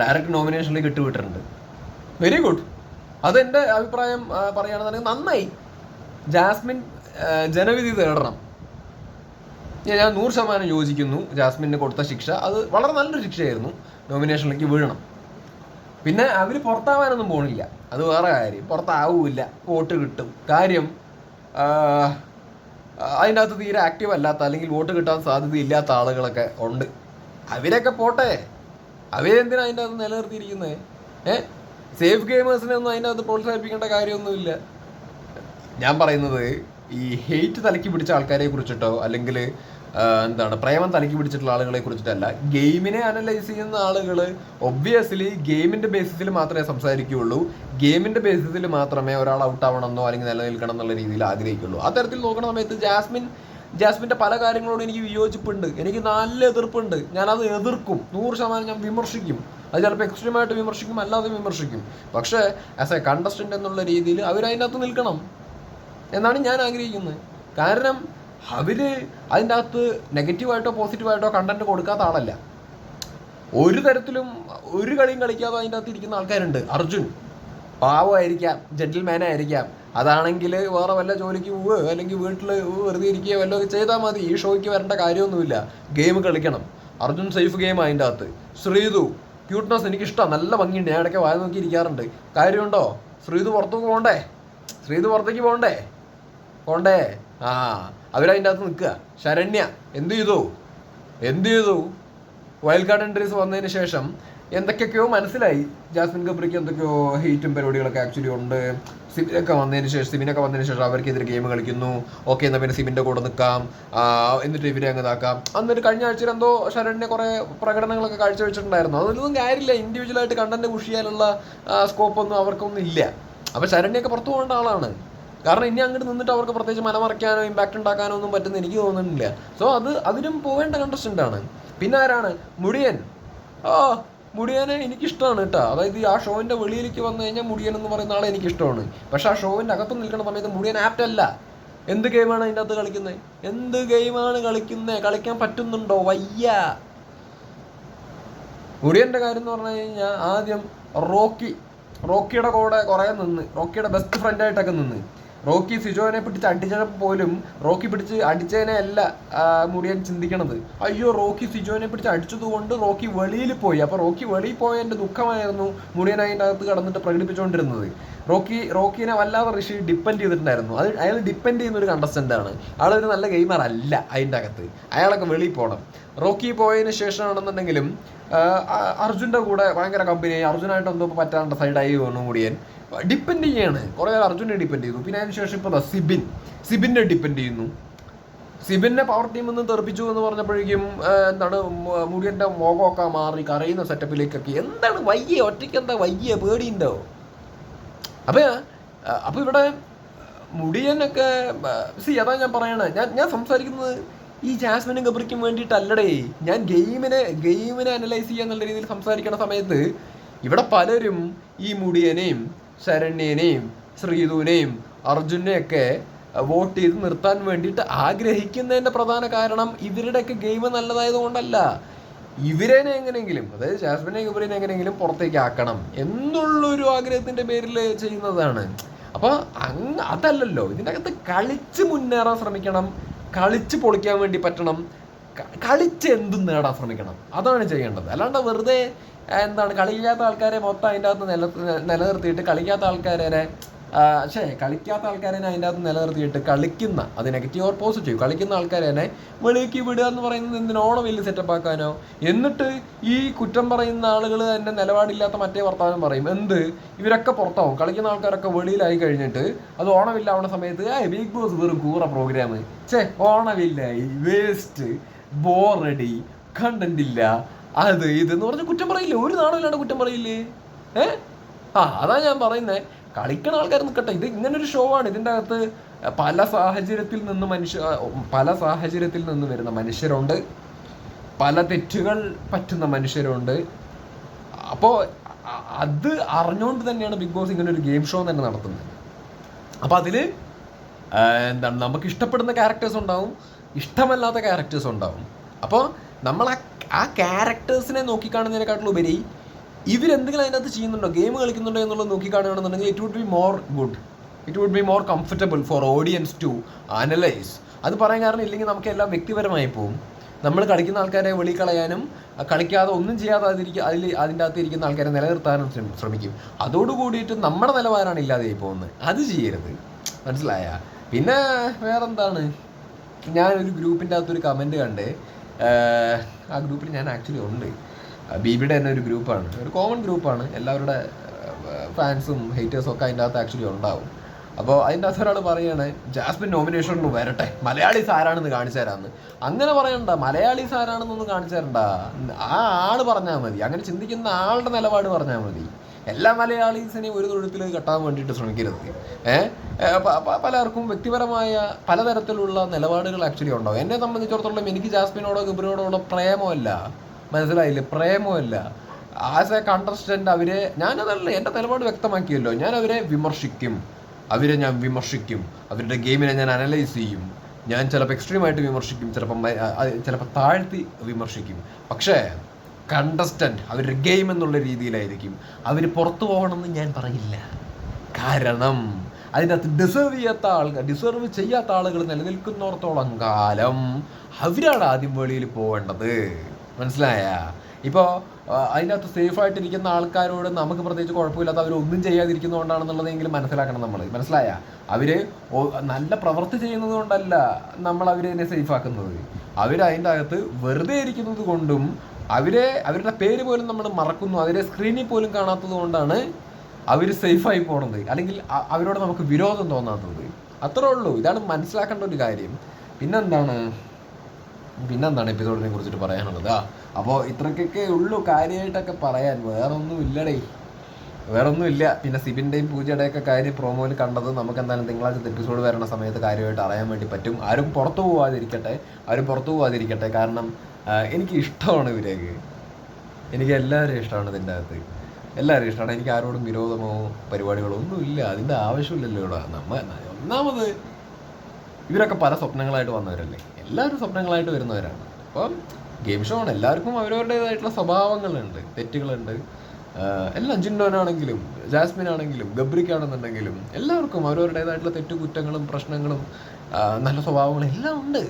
ഡയറക്റ്റ് നോമിനേഷനിലേക്ക് ഇട്ട് വിട്ടിട്ടുണ്ട്. വെരി ഗുഡ് അതെന്റെ അഭിപ്രായം പറയുകയാണെന്നുണ്ടെങ്കിൽ നന്നായി. ജാസ്മിൻ ജനവിധി തേടണം. ഞാൻ നൂറ് ശതമാനം യോജിക്കുന്നു. ജാസ്മിന് കൊടുത്ത ശിക്ഷ. അത് വളരെ നല്ലൊരു ശിക്ഷയായിരുന്നു. നോമിനേഷനിലേക്ക് വീഴണം. പിന്നെ അവർ പുറത്താവാനൊന്നും പോണില്ല. അത് വേറെ കാര്യം. പുറത്താവൂല്ല. വോട്ട് കിട്ടും. കാര്യം അതിന്റെ അകത്ത് തീരെ ആക്റ്റീവ് അല്ലാത്ത അല്ലെങ്കിൽ വോട്ട് കിട്ടാൻ സാധ്യതയില്ലാത്ത ആളുകളൊക്കെ ഉണ്ട്. അവരൊക്കെ പോട്ടെ. അവരെന്തിനാ അതിന്റെ അകത്ത് നിലനിർത്തിയിരിക്കുന്നത് ഏ? സേഫ് ഗെയിമേഴ്സിനെ ഒന്നും അതിന്റെ അകത്ത് പ്രോത്സാഹിപ്പിക്കേണ്ട കാര്യമൊന്നുമില്ല. ഞാൻ പറയുന്നത് ഈ ഹെയ്റ്റ് തലക്കി പിടിച്ച ആൾക്കാരെ കുറിച്ചിട്ടോ അല്ലെങ്കിൽ എന്താണ് പ്രേമം തലയ്ക്ക് പിടിച്ചിട്ടുള്ള ആളുകളെ കുറിച്ചിട്ടല്ല. ഗെയിമിനെ അനലൈസ് ചെയ്യുന്ന ആളുകൾ ഒബ്വിയസ്ലി ഗെയിമിന്റെ ബേസിസിൽ മാത്രമേ സംസാരിക്കുകയുള്ളൂ. ഗെയിമിന്റെ ബേസിസിൽ മാത്രമേ ഒരാൾ ഔട്ട് ആവണമെന്നോ അല്ലെങ്കിൽ നിലനിൽക്കണം എന്നുള്ള രീതിയിൽ ആഗ്രഹിക്കുള്ളൂ അത്തരത്തിൽ നോക്കുന്ന സമയത്ത് ജാസ്മിൻ ജാസ്മിന്റെ പല കാര്യങ്ങളോട് എനിക്ക് വിയോജിപ്പുണ്ട്. എനിക്ക് നല്ല എതിർപ്പുണ്ട്. ഞാൻ അത് എതിർക്കും. നൂറ് ശതമാനം ഞാൻ വിമർശിക്കും. അത് ചിലപ്പോൾ എക്സ്ട്രീമായിട്ട് വിമർശിക്കും അല്ലാതെ വിമർശിക്കും. പക്ഷേ ആസ് എ കണ്ടസ്റ്റന്റ് എന്നുള്ള രീതിയിൽ അവർ അതിനകത്ത് നിൽക്കണം. എന്നാണ് ഞാൻ ആഗ്രഹിക്കുന്നത്. കാരണം അവർ അതിന്റെ അകത്ത് നെഗറ്റീവായിട്ടോ പോസിറ്റീവായിട്ടോ കണ്ടന്റ് കൊടുക്കാത്ത ആളല്ല. ഒരു തരത്തിലും ഒരു കളിയും കളിക്കാതെ അതിന്റെ അകത്ത് ഇരിക്കുന്ന ആൾക്കാരുണ്ട്. അർജുൻ പാവമായിരിക്കാം ജെന്റിൽമാനായിരിക്കാം അതാണെങ്കിൽ വേറെ വല്ല ജോലിക്ക് പോവുകയോ അല്ലെങ്കിൽ വീട്ടിൽ വെറുതെ ഇരിക്കുകയോ വല്ലോ ചെയ്താൽ മതി. ഈ ഷോയ്ക്ക് വരേണ്ട കാര്യമൊന്നുമില്ല. ഗെയിം കളിക്കണം. അർജുൻ സേഫ് ഗെയിം അതിന്റെ അകത്ത് ശ്രീതു ക്യൂട്ട്നസ് എനിക്കിഷ്ടം. നല്ല ഭംഗിയുണ്ട്. ഞാൻ ഇടയ്ക്ക് വായ നോക്കി ഇരിക്കാറുണ്ട്. കാര്യമുണ്ടോ? ശ്രീതു പുറത്തേക്ക് പോകണ്ടേ ശ്രീതു പുറത്തേക്ക് പോകണ്ടേ പോണ്ടേ? ആ അവരതിന്റെ അകത്ത് നിൽക്കുക. ശരണ്യ എന്ത് ചെയ്തു? എന്ത് ചെയ്തു? വൈൽഡ് കാർഡ് എൻട്രീസ് വന്നതിന് ശേഷം എന്തൊക്കെയൊക്കെയോ മനസ്സിലായി. ജാസ്മിൻ ഗബ്രിക്ക് എന്തൊക്കെയോ ഹീറ്റും പരിപാടികളൊക്കെ ആക്ച്വലി ഉണ്ട്. സിമിനൊക്കെ വന്നതിന് ശേഷം സിമിനൊക്കെ വന്നതിന് ശേഷം അവർക്കെതിരെ ഗെയിം കളിക്കുന്നു. ഓക്കെ എന്നാൽ പിന്നെ സിമിന്റെ കൂടെ നിൽക്കാം. എന്നിട്ട് ഇവരെ അങ്ങ് ഇതാക്കാം. എന്നിട്ട് കഴിഞ്ഞ ആഴ്ചയിൽ എന്തോ ശരണ്യ കുറേ പ്രകടനങ്ങളൊക്കെ കാഴ്ചവെച്ചിട്ടുണ്ടായിരുന്നു. അതൊന്നും കാര്യമില്ല. ഇൻഡിവിജ്വലായിട്ട് കണ്ടന്റ് പുഷ് ചെയ്യാനുള്ള സ്കോപ്പൊന്നും അവർക്കൊന്നും ഇല്ല. അപ്പോൾ ശരണ്യൊക്കെ പുറത്തു പോകേണ്ട ആളാണ്. കാരണം ഇനി അങ്ങോട്ട് നിന്നിട്ട് അവർക്ക് പ്രത്യേകിച്ച് മലമറയ്ക്കാനോ ഇമ്പാക്ട് ഉണ്ടാക്കാനോ ഒന്നും പറ്റുന്ന എനിക്ക് തോന്നുന്നില്ല. സോ അത് അതിനും പോവേണ്ട ആണ്. പിന്നെ ആരാണ്? മുടിയൻ. ആ മുടിയനെ എനിക്കിഷ്ടമാണ് കേട്ടോ അതായത് ആ ഷോവിന്റെ വെളിയിലേക്ക് വന്നു കഴിഞ്ഞാൽ മുടിയൻ എന്ന് പറയുന്ന ആളെ എനിക്കിഷ്ടമാണ്. പക്ഷെ ആ ഷോവിന്റെ അകത്ത് നിൽക്കുന്ന സമയത്ത് മുടിയൻ ആപ്റ്റ് അല്ല. എന്ത് ഗെയിമാണ് അതിന്റെ അകത്ത് കളിക്കുന്നത് എന്ത് ഗെയിമാണ് കളിക്കുന്നത് കളിക്കാൻ പറ്റുന്നുണ്ടോ? വയ്യ. മുടിയന്റെ കാര്യം എന്ന് പറഞ്ഞു കഴിഞ്ഞാൽ ആദ്യം റോക്കി റോക്കിയുടെ കൂടെ കുറേ നിന്ന് റോക്കിയുടെ ബെസ്റ്റ് ഫ്രണ്ട് ആയിട്ടൊക്കെ നിന്ന്. റോക്കി സിജോനെ പിടിച്ച് അടിച്ചപ്പോൾ പോലും റോക്കി പിടിച്ച് അടിച്ചതിനെ അല്ല മുടിയൻ ചിന്തിക്കണത്. അയ്യോ റോക്കി സിജോനെ പിടിച്ച് അടിച്ചത് കൊണ്ട് റോക്കി വെളിയിൽ പോയി. അപ്പൊ റോക്കി വെളിയിൽ പോയതിന്റെ ദുഃഖമായിരുന്നു മുടിയൻ അതിന്റെ അകത്ത് കടന്നിട്ട് പ്രകടിപ്പിച്ചുകൊണ്ടിരുന്നത് റോക്കി റോക്കിനെ വല്ലാതെ ഋഷി ഡിപ്പെൻഡ് ചെയ്തിട്ടുണ്ടായിരുന്നു. അത് അയാൾ ഡിപ്പെൻഡ് ചെയ്യുന്ന ഒരു കണ്ടസ്റ്റന്റ് ആണ്. ആളൊരു നല്ല ഗെയിമർ അല്ല അതിന്റെ അകത്ത്. അയാളൊക്കെ വെളിയിൽ പോകണം റോക്കി പോയതിന് ശേഷമാണെന്നുണ്ടെങ്കിലും അർജുന്റെ കൂടെ ഭയങ്കര കമ്പനി അർജുനായിട്ട് എന്തോ പറ്റാണ്ട് സൈഡായി വന്നു മുടിയൻ ഡിപ്പെൻഡ് ചെയ്യാണ്. കുറേ പേർ അർജുനെ ഡിപ്പെൻഡ് ചെയ്യുന്നു. പിന്നെ അതിന് ശേഷം ഇപ്പോൾ സിബിൻ. സിബിനെ ഡിപ്പെൻഡ് ചെയ്യുന്നു. സിബിനെ പവർ ടീമിൽ നിന്ന് തെറിപ്പിച്ചു എന്ന് പറഞ്ഞപ്പോഴേക്കും എന്താണ് മുടിയന്റെ മുഖമൊക്കെ മാറി കരയുന്ന സെറ്റപ്പിലേക്കൊക്കെ എന്താണ് വയ്യ? ഒറ്റയ്ക്ക് എന്താ വയ്യ? പേടിയുണ്ടോ? അപ്പോൾ അപ്പോൾ അപ്പൊ ഇവിടെ മുടിയനൊക്കെ സി അതാ ഞാൻ പറയണേ. ഞാൻ ഞാൻ സംസാരിക്കുന്നത് ഈ ജാസ്മിനും ഗബ്രിക്കും വേണ്ടിയിട്ടല്ലടേ. ഞാൻ ഗെയിമിനെ ഗെയിമിനെ അനലൈസ് ചെയ്യാന്നുള്ള രീതിയിൽ സംസാരിക്കണ സമയത്ത് ഇവിടെ പലരും ഈ മുടിയനെയും ശരണ്യനെയും ശ്രീധുവിനെയും അർജുനെയൊക്കെ വോട്ട് ചെയ്ത് നിർത്താൻ വേണ്ടിയിട്ട് ആഗ്രഹിക്കുന്നതിന്റെ പ്രധാന കാരണം ഇവരുടെയൊക്കെ ഗെയിം നല്ലതായത് കൊണ്ടല്ല. ഇവരേനെ എങ്ങനെയെങ്കിലും അതായത് ജാസ്മിനെ ഇവരേനെ എങ്ങനെയെങ്കിലും പുറത്തേക്ക് ആക്കണം എന്നുള്ളൊരു ആഗ്രഹത്തിന്റെ പേരിൽ ചെയ്യുന്നതാണ്. അപ്പോൾ അങ്ങ് അതല്ലല്ലോ ഇതിന്റെ അകത്ത് കളിച്ച് മുന്നേറാൻ ശ്രമിക്കണം കളിച്ച് പൊളിക്കാൻ വേണ്ടി പറ്റണം കളിച്ച് എന്തും നേടാൻ ശ്രമിക്കണം. അതാണ് ചെയ്യേണ്ടത്. അല്ലാണ്ട് വെറുതെ എന്താണ് കളിക്കാത്ത ആൾക്കാരെ മൊത്തം അതിന്റെ അകത്ത് നില നിലനിർത്തിയിട്ട് കളിക്കാത്ത ആൾക്കാരെ പക്ഷേ കളിക്കാത്ത ആൾക്കാരെ അതിന്റെ അകത്ത് നിലനിർത്തിയിട്ട് കളിക്കുന്ന അത് നെഗറ്റീവ് ഓർ പോസിറ്റീവ് കളിക്കുന്ന ആൾക്കാരെ വെളിക്ക് വിടുക എന്ന് പറയുന്നത് എന്തിനോണം വലിയ സെറ്റപ്പ് ആക്കാനോ? എന്നിട്ട് ഈ കുറ്റം പറയുന്ന ആളുകൾ തന്നെ നിലപാടില്ലാത്ത മറ്റേ വർത്തമാനം പറയും. എന്ത്? ഇവരൊക്കെ പുറത്താവും. കളിക്കുന്ന ആൾക്കാരൊക്കെ വെളിയിലായി കഴിഞ്ഞിട്ട് അത് ഓണമില്ലാവുന്ന സമയത്ത് ഏ ബിഗ് ബോസ് വെറും കൂറ പ്രോഗ്രാം ഛേ ഓണമില്ലായി. വേസ്റ്റ് ബോറടി കണ്ടന്റ് ഇല്ല അത് എന്ന് പറഞ്ഞ് കുറ്റം പറയില്ലേ? ഒരു നാളില്ലാണ്ട് കുറ്റം പറയില്ലേ? ഏ? ആ അതാ ഞാൻ പറയുന്നത് കളിക്കണ ആൾക്കാർ നിൽക്കട്ടെ ഇത് ഇങ്ങനൊരു ഷോ ആണ്. ഇതിന്റെ അകത്ത് പല സാഹചര്യത്തിൽ നിന്ന് മനുഷ്യ പല സാഹചര്യത്തിൽ നിന്ന് വരുന്ന മനുഷ്യരുണ്ട്. പല തെറ്റുകൾ പറ്റുന്ന മനുഷ്യരുണ്ട്. അപ്പോൾ അത് അറിഞ്ഞുകൊണ്ട് തന്നെയാണ് ബിഗ് ബോസ് ഇങ്ങനെ ഒരു ഗെയിം ഷോ തന്നെ നടത്തുന്നത്. അപ്പോൾ അതിൽ എന്താണ് നമുക്ക് ഇഷ്ടപ്പെടുന്ന ക്യാരക്ടേഴ്സ് ഉണ്ടാവും. ഇഷ്ടമല്ലാത്ത ക്യാരക്ടേഴ്സ് ഉണ്ടാവും. അപ്പോൾ നമ്മൾ ആ ആ ക്യാരക്ടേഴ്സിനെ നോക്കിക്കാണുന്നതിനെക്കാട്ടിലും ഉപരി ഇവരെന്തെങ്കിലും അതിനകത്ത് ചെയ്യുന്നുണ്ടോ? ഗെയിം കളിക്കുന്നുണ്ടോ എന്നുള്ളത് നോക്കിക്കാണുകയാണെന്നുണ്ടെങ്കിൽ it would be more good it would be more comfortable for audience to analyse അത് പറയാൻ കാരണം ഇല്ലെങ്കിൽ നമുക്ക് എല്ലാം വ്യക്തിപരമായി പോകും നമ്മൾ കളിക്കുന്ന ആൾക്കാരെ വെളി കളയാനും കളിക്കാതെ ഒന്നും ചെയ്യാതെ അതിരിക്കുക അതിൽ അതിന്റെ അകത്ത് ഇരിക്കുന്ന ആൾക്കാരെ നിലനിർത്താനും ശ്രമിക്കും. അതോട് കൂടിയിട്ട് നമ്മുടെ നിലവാരമാണ് ഇല്ലാതെ പോകുന്നത്. അത് ചെയ്യരുത്. മനസ്സിലായ? പിന്നെ വേറെന്താണ്? ഞാനൊരു ഗ്രൂപ്പിന്റെ അകത്തൊരു കമന്റ് കണ്ടേ. ആ ഗ്രൂപ്പിൽ ഞാൻ ആക്ച്വലി ഉണ്ട്. ബീബിയുടെ തന്നെ ഒരു ഗ്രൂപ്പാണ്. ഒരു കോമൺ ഗ്രൂപ്പാണ്. എല്ലാവരുടെ ഫാൻസും ഹേറ്റേഴ്സും ഒക്കെ അതിന്റെ അകത്ത് ആക്ച്വലി ഉണ്ടാവും. അപ്പോൾ അതിന്റെ അകത്ത് ഒരാൾ പറയുകയാണ് ജാസ്മിൻ നോമിനേഷനിൽ വരട്ടെ. മലയാളീസ് സാരാണെന്ന് കാണിച്ചു തരാമെന്ന്. അങ്ങനെ പറയണ്ട മലയാളീസ് ആരാണെന്നൊന്നും കാണിച്ചു തരണ്ട. ആ ആൾ പറഞ്ഞാൽ മതി. അങ്ങനെ ചിന്തിക്കുന്ന ആളുടെ നിലപാട് പറഞ്ഞാൽ മതി. എല്ലാ മലയാളീസിനെയും ഒരു തൊഴുത്തിൽ കെട്ടാൻ വേണ്ടിയിട്ട് ശ്രമിക്കരുത്. പലർക്കും വ്യക്തിപരമായ പലതരത്തിലുള്ള നിലപാടുകൾ ആക്ച്വലി ഉണ്ടാവും എന്നെ സംബന്ധിച്ചിടത്തോളം എനിക്ക് ജാസ്മിനോടോ ഗബ്രിയോടോ പ്രേമമല്ല. മനസ്സിലായില്ലേ? പ്രേമമല്ല. ആസ് എ കണ്ടസ്റ്റന്റ് അവരെ ഞാനതല്ല എന്റെ നിലപാട് വ്യക്തമാക്കിയല്ലോ. ഞാൻ അവരെ വിമർശിക്കും. അവരെ ഞാൻ വിമർശിക്കും. അവരുടെ ഗെയിമിനെ ഞാൻ അനലൈസ് ചെയ്യും. ഞാൻ ചിലപ്പോൾ എക്സ്ട്രീമായിട്ട് വിമർശിക്കും. ചിലപ്പോൾ ചിലപ്പോൾ താഴ്ത്തി വിമർശിക്കും. പക്ഷേ കണ്ടസ്റ്റന്റ് അവരുടെ ഗെയിം എന്നുള്ള രീതിയിലായിരിക്കും. അവർ പുറത്തു പോകണമെന്ന് ഞാൻ പറയില്ല. കാരണം അതിനകത്ത് ഡിസേർവ് ചെയ്യാത്ത ആൾക്കാർ ഡിസേർവ് ചെയ്യാത്ത ആളുകൾ നിലനിൽക്കുന്നിടത്തോളം കാലം അവരാണ് ആദ്യം വെളിയിൽ പോകേണ്ടത്. മനസ്സിലായ? ഇപ്പോൾ അതിനകത്ത് അകത്ത് സേഫ് ആയിട്ടിരിക്കുന്ന ആൾക്കാരോട് നമുക്ക് പ്രത്യേകിച്ച് കുഴപ്പമില്ലാത്ത അവർ ഒന്നും ചെയ്യാതിരിക്കുന്നതുകൊണ്ടാണെന്നുള്ളതെങ്കിലും മനസ്സിലാക്കണം നമ്മൾ മനസ്സിലായ? അവർ നല്ല പ്രവൃത്തി ചെയ്യുന്നത് കൊണ്ടല്ല നമ്മൾ അവരെ സേഫ് ആക്കുന്നത്. അവർ അതിന്റെ അകത്ത് വെറുതെ ഇരിക്കുന്നത് കൊണ്ടും അവരെ അവരുടെ പേര് പോലും നമ്മൾ മറക്കുന്നു. അവരെ സ്ക്രീനിൽ പോലും കാണാത്തത് കൊണ്ടാണ് അവർ സേഫായി പോണത്. അല്ലെങ്കിൽ അവരോട് നമുക്ക് വിരോധം തോന്നാത്തത്. അത്രേ ഉള്ളൂ. ഇതാണ് മനസ്സിലാക്കേണ്ട ഒരു കാര്യം. പിന്നെന്താണ്? പിന്നെന്താണ് എപ്പിസോഡിനെ കുറിച്ചിട്ട് പറയാനുള്ളത്? ആ അപ്പോൾ ഇത്രക്കൊക്കെ ഉള്ളൂ. കാര്യമായിട്ടൊക്കെ പറയാൻ. വേറൊന്നും ഇല്ലടേ. വേറൊന്നും ഇല്ല. പിന്നെ സിബിന്റെയും പൂജയുടെയൊക്കെ കാര്യം പ്രോമോയിൽ കണ്ടത് നമുക്ക് എന്തായാലും തിങ്കളാഴ്ച എപ്പിസോഡ് വരുന്ന സമയത്ത് കാര്യമായിട്ട് അറിയാൻ വേണ്ടി പറ്റും. ആരും പുറത്തു പോവാതിരിക്കട്ടെ. ആരും പുറത്തു പോവാതിരിക്കട്ടെ. കാരണം എനിക്ക് ഇഷ്ടമാണ് ഇവരേക്ക് എനിക്ക് എല്ലാവരും ഇഷ്ടമാണ് ഇതിന്റെ അകത്ത്. എല്ലാവരും ഇഷ്ടമാണ്. എനിക്ക് ആരോടും വിരോധമോ പരിപാടികളോ ഒന്നും ഇല്ല അതിന്റെ ആവശ്യമില്ലല്ലോ ഇവിടെ. നമ്മ ഒന്നാമത് ഇവരൊക്കെ പല സ്വപ്നങ്ങളായിട്ട് വന്നവരല്ലേ? എല്ലാവരും സ്വപ്നങ്ങളായിട്ട് വരുന്നവരാണ്. അപ്പം ഗെയിം ഷോ ആണ്. എല്ലാവർക്കും അവരവരുടേതായിട്ടുള്ള സ്വഭാവങ്ങളുണ്ട്. തെറ്റുകളുണ്ട്. എല്ലാം ജിൻഡോനാണെങ്കിലും ജാസ്മിൻ ആണെങ്കിലും ഗബ്രിക്കാണെന്നുണ്ടെങ്കിലും എല്ലാവർക്കും അവരവരുടേതായിട്ടുള്ള തെറ്റുകുറ്റങ്ങളും പ്രശ്നങ്ങളും നല്ല സ്വഭാവങ്ങളും എല്ലാം ഉണ്ട്.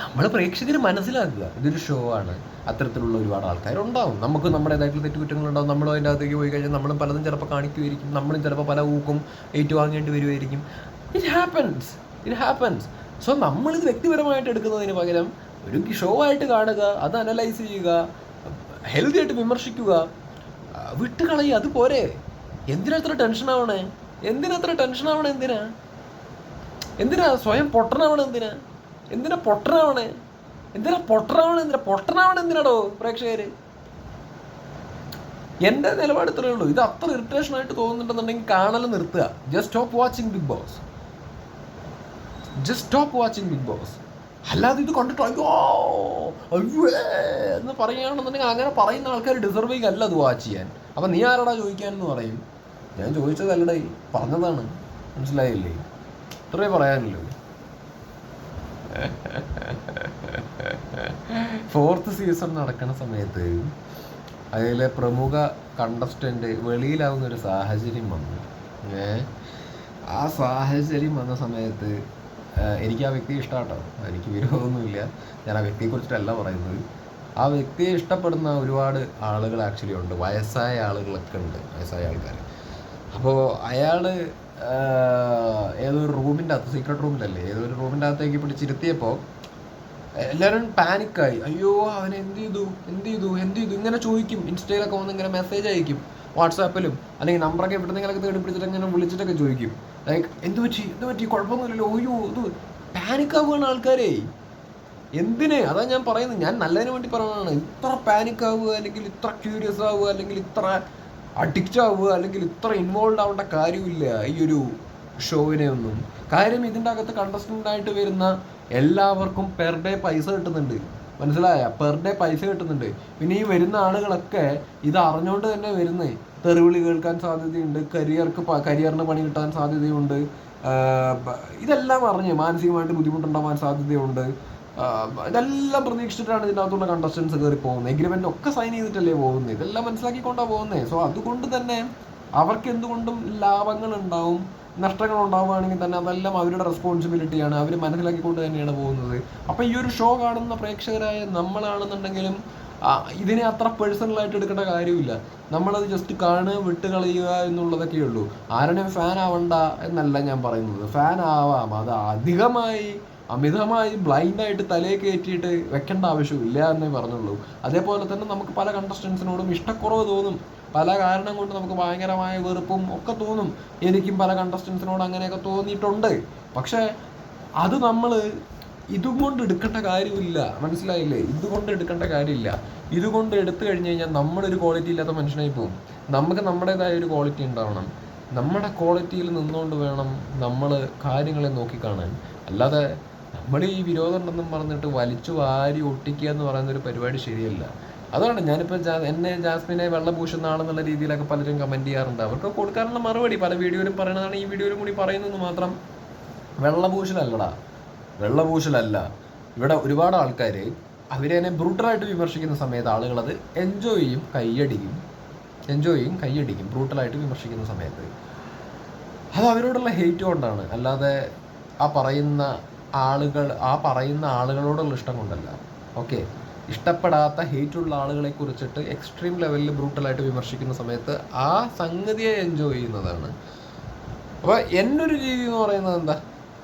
നമ്മൾ പ്രേക്ഷകർ മനസ്സിലാക്കുക. ഇതൊരു ഷോ ആണ്. അത്തരത്തിലുള്ള ഒരുപാട് ആൾക്കാരുണ്ടാവും. നമുക്ക് നമ്മുടേതായിട്ടുള്ള തെറ്റുകുറ്റങ്ങളുണ്ടാവും. നമ്മൾ അതിന്റെ അകത്തേക്ക് പോയി കഴിഞ്ഞാൽ നമ്മളും പലതും ചിലപ്പോൾ കാണിക്കുമായിരിക്കും. നമ്മളും ചിലപ്പോൾ പല ഊക്കും ഏറ്റുവാങ്ങേണ്ടി വരുമായിരിക്കും. It happens it happens so നമ്മളിത് വ്യക്തിപരമായിട്ട് എടുക്കുന്നതിന് പകരം ഒരു ഷോ ആയിട്ട് കാണുക അത് അനലൈസ് ചെയ്യുക ഹെൽത്തി ആയിട്ട് വിമർശിക്കുക വിട്ട് കളയുക അത് പോരെ? എന്തിനാ അത്ര ടെൻഷൻ ആവണേ? എന്തിനാ അത്ര ടെൻഷൻ ആവണേ എന്തിനാ? എന്തിനാ? സ്വയം പൊട്ടനാവണേ എന്തിനാ? എന്തിനാ പൊട്ടനാവണ്? എന്തിനാ പൊട്ടനാവണ്? എന്തിനാ പൊട്ടനാവണ് എന്തിനാടോ പ്രേക്ഷകര്? എന്റെ നിലപാട് ഇത്രയേ ഉള്ളൂ. ഇത് അത്ര ഇറിറ്റേഷൻ ആയിട്ട് തോന്നുന്നുണ്ടെന്നുണ്ടെങ്കിൽ കാണൽ നിർത്തുക. Just stop watching Bigg Boss just stop watching Bigg Boss അല്ലാതെ ഇത് കണ്ടിട്ട് അയ്യോ അയ്യേ എന്ന് പറയുകയാണെന്നുണ്ടെങ്കിൽ അങ്ങനെ പറയുന്ന ആൾക്കാർ ഡിസർവിങ് അല്ല അത് വാച്ച് ചെയ്യാൻ. അപ്പം നീ ആരാടാ ചോദിക്കാനെന്ന് പറയും? ഞാൻ ചോദിച്ചതല്ലടേ പറഞ്ഞതാണ്. മനസ്സിലായില്ലേ? ഇത്രേ പറയാനല്ലോ ഫോർത്ത് സീസൺ നടക്കുന്ന സമയത്ത് അതിലെ പ്രമുഖ കണ്ടസ്റ്റന്റ് വെളിയിലാവുന്ന ഒരു സാഹചര്യം വന്നു. ഏ? ആ സാഹചര്യം വന്ന സമയത്ത് എനിക്ക് ആ വ്യക്തി ഇഷ്ടമാട്ടോ എനിക്ക് വിരോധമൊന്നുമില്ല. ഞാൻ ആ വ്യക്തിയെ വ്യക്തിയെക്കുറിച്ചിട്ടല്ല പറയുന്നത്. ആ വ്യക്തിയെ ഇഷ്ടപ്പെടുന്ന ഒരുപാട് ആളുകൾ ആക്ച്വലി ഉണ്ട്. വയസ്സായ ആളുകളൊക്കെ ഉണ്ട്. വയസ്സായ ആൾക്കാർ അപ്പോൾ ആഹ്, ഏതൊരു റൂമിന്റെ അകത്ത് സീക്രട്ട് റൂമിലല്ലേ? ഏതൊരു റൂമിന്റെ അകത്തേക്ക് പിടിച്ചിരുത്തിയപ്പോൾ എല്ലാവരും പാനിക്കായി അയ്യോ അവൻ എന്ത് ചെയ്തു? എന്ത് ചെയ്തു? എന്ത് ചെയ്തു? ഇങ്ങനെ ചോദിക്കും. ഇൻസ്റ്റയിലൊക്കെ വന്ന് ഇങ്ങനെ മെസ്സേജ് അയക്കും. വാട്സാപ്പിലും അല്ലെങ്കിൽ നമ്പറൊക്കെ ഇവിടെ നിങ്ങളൊക്കെ തേടി പിടിച്ചിട്ട് ഇങ്ങനെ വിളിച്ചിട്ടൊക്കെ ചോദിക്കും. ലൈക്ക് എന്ത് പറ്റി? എന്ത് പറ്റി? കുഴപ്പമൊന്നുമില്ലല്ലോ. അയ്യോ ഇത് പാനിക്കാവുകയാണ് ആൾക്കാരെ. എന്തിന്? അതാ ഞാൻ പറയുന്നത്. ഞാൻ നല്ലതിന് വേണ്ടി പറയുന്നതാണ് ഇത്ര പാനിക്കാവുക അല്ലെങ്കിൽ ഇത്ര ക്യൂരിയസ് ആവുക അല്ലെങ്കിൽ ഇത്ര അഡിക്റ്റ് ആവുക അല്ലെങ്കിൽ ഇത്ര ഇൻവോൾവ് ആവേണ്ട കാര്യമില്ല ഈ ഒരു ഷോവിനെ ഒന്നും. കാര്യം ഇതിന്റെ അകത്ത് കണ്ടസ്റ്റന്റ് ആയിട്ട് വരുന്ന എല്ലാവർക്കും പെർ ഡേ പൈസ കിട്ടുന്നുണ്ട്. മനസ്സിലായ? പെർ ഡേ പൈസ കിട്ടുന്നുണ്ട്. പിന്നെ ഈ വരുന്ന ആളുകളൊക്കെ ഇത് അറിഞ്ഞുകൊണ്ട് തന്നെ വരുന്നേ. തെറിവിളി കേൾക്കാൻ സാധ്യതയുണ്ട്. കരിയർക്ക് കരിയറിന് പണി കിട്ടാൻ സാധ്യതയുണ്ട്. ഇതെല്ലാം അറിഞ്ഞ് മാനസികമായിട്ട് ബുദ്ധിമുട്ടുണ്ടാവാൻ സാധ്യതയുണ്ട്. ഇതെല്ലാം പ്രതീക്ഷിച്ചിട്ടാണ് ഇതിനകത്തുള്ള കണ്ടസ്റ്റൻസ് കയറി പോകുന്നത്. എഗ്രിമെന്റ് ഒക്കെ സൈൻ ചെയ്തിട്ടല്ലേ പോകുന്നത്. ഇതെല്ലാം മനസ്സിലാക്കിക്കൊണ്ടാണ് പോകുന്നത്. സോ അതുകൊണ്ട് തന്നെ അവർക്ക് എന്തുകൊണ്ടും ലാഭങ്ങൾ ഉണ്ടാവും നഷ്ടങ്ങൾ ഉണ്ടാവുകയാണെങ്കിൽ തന്നെ അതെല്ലാം അവരുടെ റെസ്പോൺസിബിലിറ്റിയാണ് അവർ മനസ്സിലാക്കിക്കൊണ്ട് തന്നെയാണ് പോകുന്നത്. അപ്പോൾ ഈ ഒരു ഷോ കാണുന്ന പ്രേക്ഷകരായ നമ്മളാണെന്നുണ്ടെങ്കിലും ഇതിനെ അത്ര പേഴ്സണലായിട്ട് എടുക്കേണ്ട കാര്യമില്ല. നമ്മളത് ജസ്റ്റ് കാണുക വിട്ട് കളയുക എന്നുള്ളതൊക്കെ ഉള്ളൂ. ആരുടെയും ഫാൻ ആവണ്ട എന്നല്ല ഞാൻ പറയുന്നത്. ഫാൻ ആവാം. അത് അധികമായി അമിതമായി ബ്ലൈൻഡായിട്ട് തലയെ കയറ്റിയിട്ട് വെക്കേണ്ട ആവശ്യമില്ല എന്നേ പറഞ്ഞുള്ളൂ. അതേപോലെ തന്നെ നമുക്ക് പല കണ്ടസ്റ്റൻസിനോടും ഇഷ്ടക്കുറവ് തോന്നും. പല കാരണം കൊണ്ട് നമുക്ക് ഭയങ്കരമായ വെറുപ്പും ഒക്കെ തോന്നും. എനിക്കും പല കണ്ടസ്റ്റൻസിനോട് അങ്ങനെയൊക്കെ തോന്നിയിട്ടുണ്ട്. പക്ഷേ അത് നമ്മൾ ഇതുകൊണ്ട് എടുക്കേണ്ട കാര്യമില്ല. മനസ്സിലായില്ലേ? ഇതുകൊണ്ട് എടുക്കേണ്ട കാര്യമില്ല. ഇതുകൊണ്ട് എടുത്തു കഴിഞ്ഞ് കഴിഞ്ഞാൽ നമ്മളൊരു ക്വാളിറ്റി ഇല്ലാത്ത മനുഷ്യനായി പോകും നമുക്ക് നമ്മുടേതായ ഒരു ക്വാളിറ്റി ഉണ്ടാവണം. നമ്മുടെ ക്വാളിറ്റിയിൽ നിന്നുകൊണ്ട് വേണം നമ്മൾ കാര്യങ്ങളെ നോക്കിക്കാണാൻ അല്ലാതെ നമ്മൾ ഈ വിരോധം ഉണ്ടെന്നും പറഞ്ഞിട്ട് വലിച്ചു വാരി ഒട്ടിക്കുക എന്ന് പറയുന്ന ഒരു പരിപാടി ശരിയല്ല. അതാണ് ഞാനിപ്പോൾ എന്നെ ജാസ്മിനെ വെള്ളപൂശുന്ന രീതിയിലൊക്കെ പലരും കമന്റ് ചെയ്യാറുണ്ട്. അവർക്ക് കൊടുക്കാനുള്ള മറുപടി പല വീഡിയോയിലും പറയണതാണ് ഈ വീഡിയോയിലും കൂടി പറയുന്നത് മാത്രം. വെള്ളപൂശലല്ലടാ വെള്ളപൂശലല്ല ഇവിടെ ഒരുപാട് ആൾക്കാർ അവരെ അവരെന്നെ ബ്രൂട്ടലായിട്ട് വിമർശിക്കുന്ന സമയത്ത് ആളുകൾ അത് എൻജോയ് ചെയ്യും കൈയടിക്കും. എൻജോയ് ചെയ്യും കൈയടിക്കും ബ്രൂട്ടലായിട്ട് വിമർശിക്കുന്ന സമയത്ത്. അത് അവരോടുള്ള ഹെയ്റ്റ് കൊണ്ടാണ്. അല്ലാതെ ആ പറയുന്ന ആളുകൾ ആ പറയുന്ന ആളുകളോടുള്ള ഇഷ്ടം കൊണ്ടല്ല. ഓക്കെ. ഇഷ്ടപ്പെടാത്ത ഹേറ്റുള്ള ആളുകളെ കുറിച്ചിട്ട് എക്സ്ട്രീം ലെവലിൽ ബ്രൂട്ടലായിട്ട് വിമർശിക്കുന്ന സമയത്ത് ആ സംഗതിയെ എൻജോയ് ചെയ്യുന്നതാണ്. അപ്പോൾ എന്നൊരു രീതി എന്ന് പറയുന്നത് എന്താ?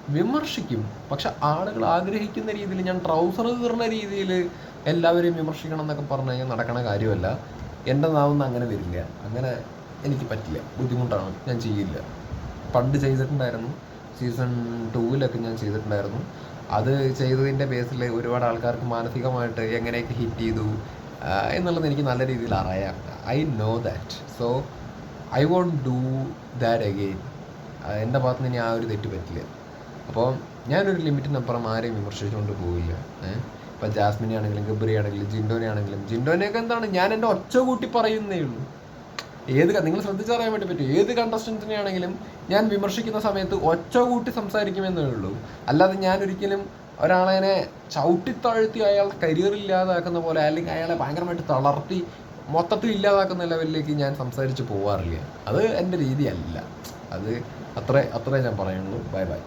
വിമർശിക്കും. പക്ഷെ ആളുകൾ ആഗ്രഹിക്കുന്ന രീതിയിൽ ഞാൻ ട്രൗസർ കീറുന്ന രീതിയിൽ എല്ലാവരെയും വിമർശിക്കണം എന്നൊക്കെ പറഞ്ഞു കഴിഞ്ഞാൽ നടക്കണ കാര്യമല്ല. എന്റെ നാവുന്ന അങ്ങനെ വരില്ല. അങ്ങനെ എനിക്ക് പറ്റില്ല. ബുദ്ധിമുട്ടാണ്. ഞാൻ ചെയ്യില്ല. പണ്ട് ചെയ്തിട്ടുണ്ടായിരുന്നു. സീസൺ ടൂവിലൊക്കെ ഞാൻ ചെയ്തിട്ടുണ്ടായിരുന്നു. അത് ചെയ്തതിന്റെ ബേസിൽ ഒരുപാട് ആൾക്കാർക്ക് മാനസികമായിട്ട് എങ്ങനെയൊക്കെ ഹിറ്റ് ചെയ്തു എന്നുള്ളത് എനിക്ക് നല്ല രീതിയിൽ അറിയാം. I know that so I won't do that again എന്റെ ഭാഗത്ത് നിന്ന് ആ ഒരു തെറ്റ് പറ്റില്ല. അപ്പോൾ ഞാനൊരു ലിമിറ്റിനപ്പുറം ആരെയും വിമർശിച്ചുകൊണ്ട് പോവില്ല. ഇപ്പം ജാസ്മിനെ ആണെങ്കിലും ഗബ്രി ആണെങ്കിലും ജിൻഡോനെ ആണെങ്കിലും ജിൻഡോനെയൊക്കെ എന്താണ്? ഞാൻ എന്റെ ഒച്ച കൂട്ടി പറയുന്നേ ഉള്ളൂ. ഏത് നിങ്ങൾ ശ്രദ്ധിച്ചറിയാൻ വേണ്ടി പറ്റും. ഏത് കണ്ടസ്റ്റൻസിനെ ആണെങ്കിലും ഞാൻ വിമർശിക്കുന്ന സമയത്ത് ഒച്ച കൂട്ടി സംസാരിക്കുമെന്നേ ഉള്ളൂ. അല്ലാതെ ഞാൻ ഒരിക്കലും ഒരാളെ ചവിട്ടിത്താഴ്ത്തി അയാളുടെ കരിയർ ഇല്ലാതാക്കുന്ന പോലെ അല്ലെങ്കിൽ അയാളെ ഭയങ്കരമായിട്ട് തളർത്തി മൊത്തത്തിൽ ഇല്ലാതാക്കുന്ന ലെവലിലേക്ക് ഞാൻ സംസാരിച്ച് പോവാറില്ല. അത് എന്റെ രീതിയല്ല. അത് അത്രേ അത്രേ ഞാൻ പറയുള്ളൂ. Bye bye.